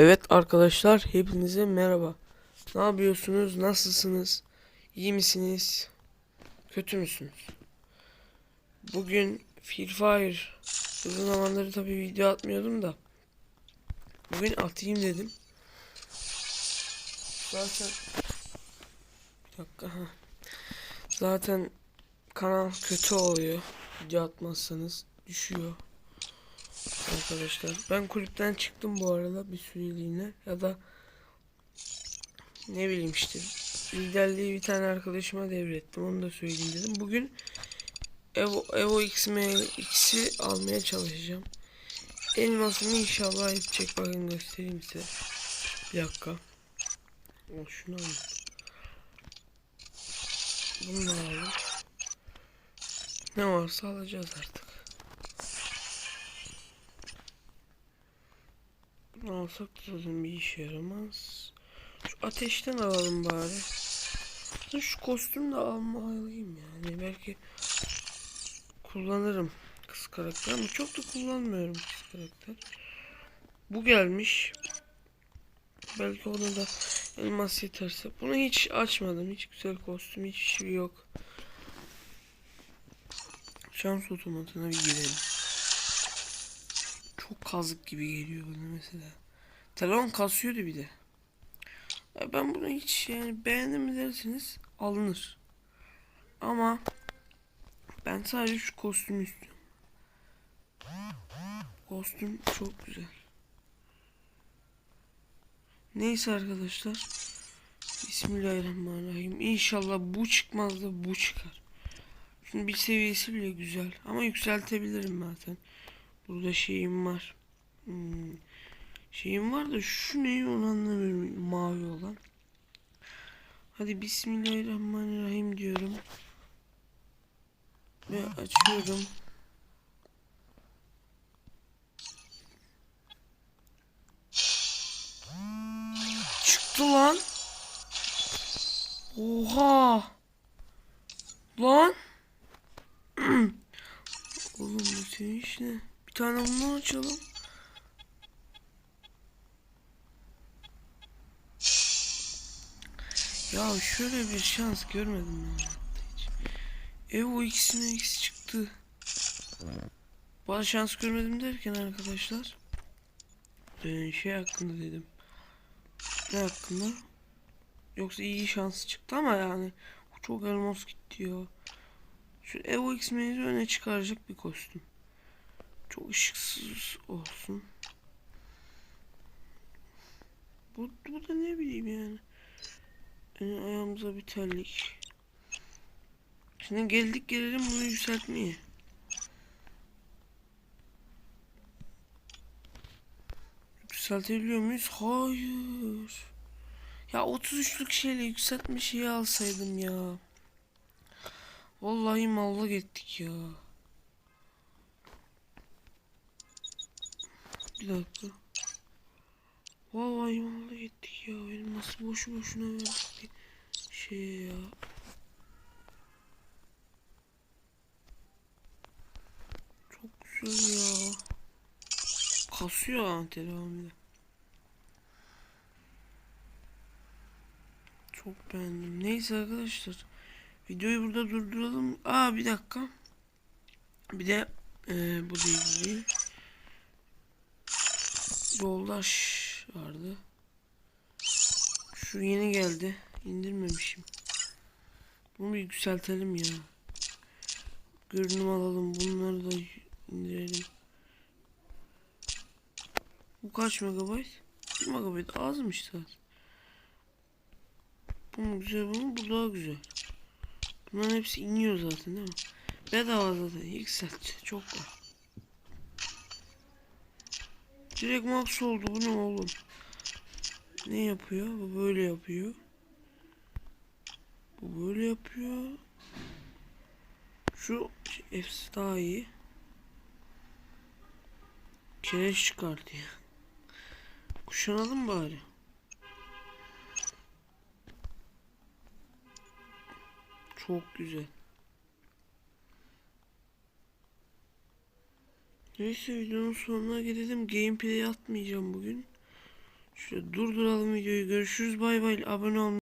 Evet arkadaşlar hepinize merhaba. Ne yapıyorsunuz? Nasılsınız? İyi misiniz? Kötü müsünüz? Bugün Free Fire uzun zamandır tabii video atmıyordum da bugün atayım dedim. Zaten bir dakika ha. Zaten kanal kötü oluyor. Video atmazsanız düşüyor arkadaşlar. Ben kulüpten çıktım bu arada bir süreliğine ya da ne bileyim işte liderliği bir tane arkadaşıma devrettim onu da söyleyeyim dedim. Bugün Evo, Evo X'i almaya çalışacağım. Elmasımı inşallah yapacak bakın göstereyim size. Bir dakika. O şunu alayım. Bunu da alalım. Ne varsa alacağız artık. Alsak zaten bir işe yaramaz. Şu ateşten alalım bari. Şu kostüm de almalıyım yani. Belki kullanırım kız karakter ama çok da kullanmıyorum kız karakter. Bu gelmiş. Belki ona da elmas yeterse. Bunu hiç açmadım. Hiç güzel kostüm hiç şey yok. Şans otomatına bir girelim. Çok kazık gibi geliyor bana mesela. Telefon kasıyordu bir de. Ben bunu hiç yani beğendim mi derseniz alınır. Ama ben sadece şu kostümü istiyorum. Kostüm çok güzel. Neyse arkadaşlar. Bismillahirrahmanirrahim. İnşallah bu çıkmaz da bu çıkar. Şimdi bir seviyesi bile güzel. Ama yükseltebilirim zaten. Burada şeyim var. Hmm. Şeyim var da şu ne onu anlamıyorum. Mavi olan. Hadi Bismillahirrahmanirrahim diyorum. Ve açıyorum. Çıktı lan. Oha. Lan. Oğlum bu senin iş ne? Tane bundan açalım. Ya şöyle bir şans görmedim ben hiç. Evo X'ine X çıktı. Bana şans görmedim derken arkadaşlar. Ee, şey hakkında dedim. Ne hakkında? Yoksa iyi şans çıktı ama yani çok elmas gitti ya. Şu Evo X-Men'i öne çıkaracak bir kostüm. Çok ışıksız olsun. Bu, bu da ne bileyim yani. yani ayağımıza bir terlik. Şimdi geldik gelelim bunu yükseltmeye. Yükseltebiliyor muyuz? Hayır. Ya 33'lük şeyle yükseltme şeyi alsaydım ya. Vallahi mallık ettik ya. Bir dakika. Vallahi mallık ettik ya. Benim nasıl boşu boşuna verdik şey ya. Çok güzel ya. Kasıyor ha telefonu. Çok beğendim. Neyse arkadaşlar. Videoyu burada durduralım. Aa bir dakika. Bir de e, bu değil. Yoldaş vardı. Şu yeni geldi. İndirmemişim. Bunu bir yükseltelim ya. Görünüm alalım. Bunları da indirelim. Bu kaç megabayt? 1 megabayt azmış zaten. Bu mu güzel bu mu? Bu daha güzel. Bunların hepsi iniyor zaten değil mi? Bedava zaten. Yükselt. Çok var. Direkt max oldu. Bu ne oğlum? Ne yapıyor? Bu böyle yapıyor. Bu böyle yapıyor. Şu hepsi daha iyi. Kereş çıkartıyor. Kuşanalım bari. Çok güzel. Neyse videonun sonuna gelelim. Gameplay atmayacağım bugün. Şöyle durduralım videoyu. Görüşürüz. Bay bay. Abone olmayı